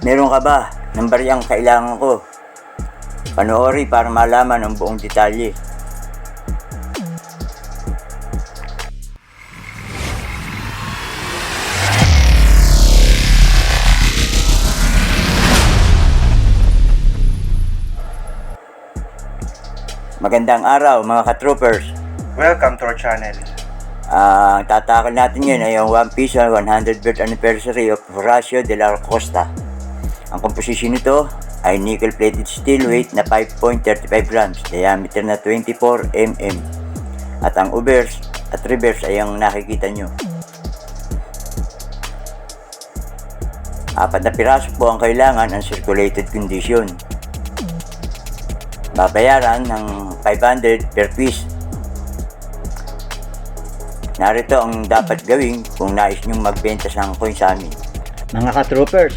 Meron ka ba ng bariyang kailangan ko? Panoorin para malaman ang buong detalye. Magandang araw mga ka-troopers. Welcome to our channel. Ah, ang tatakal natin ngayon ay ang One Piece 100th anniversary of Horacio de la Costa. Ang komposisyon nito ay nickel-plated steel weight na 5.35 grams, diameter na 24 mm. At ang obverse at reverse ay ang nakikita nyo. Apat na piraso po ang kailangan ang circulated condition. Babayaran ng 500 per piece Narito ang dapat gawin kung nais nyong magbenta ng coin sa amin. Mga ka-troopers,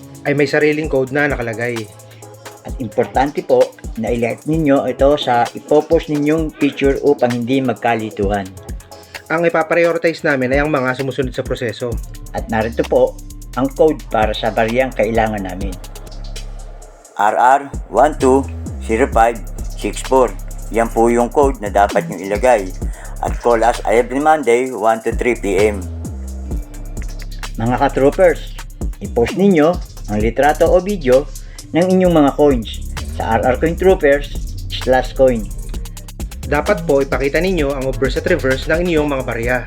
ay may sariling code na nakalagay. At importante po na i-like ninyo ito sa ipopost ninyong picture upang hindi magkalituhan. Ang ipaprioritize namin ay ang mga sumusunod sa proseso. At narito po ang code para sa bariyang kailangan namin. RR120564. Yan po yung code na dapat nyo ilagay. At call us every Monday 1 to 3 p.m. Mga ka-troopers, i-post ninyo ang litrato o video ng inyong mga coins sa RR Coin Troopers slash coin. Dapat po ipakita ninyo ang obverse at reverse ng inyong mga barya.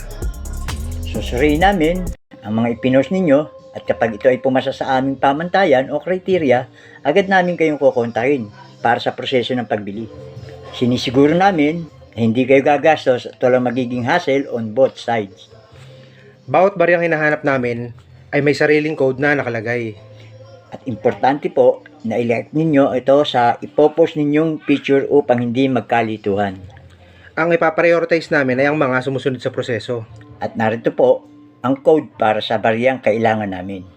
Susuriin namin ang mga ipinost ninyo at kapag ito ay pumasa sa aming pamantayan o kriteria, agad namin kayong kukontahin para sa proseso ng pagbili. Sinisiguro namin na hindi kayo gagastos at walang magiging hassle on both sides. Bawat baryang hinahanap namin ay may sariling code na nakalagay. At importante po na i-like ninyo ito sa ipopost ninyong picture upang hindi magkalituhan. Ang ipaprioritize namin ay ang mga sumusunod sa proseso. At narito po ang code para sa bariyang kailangan namin.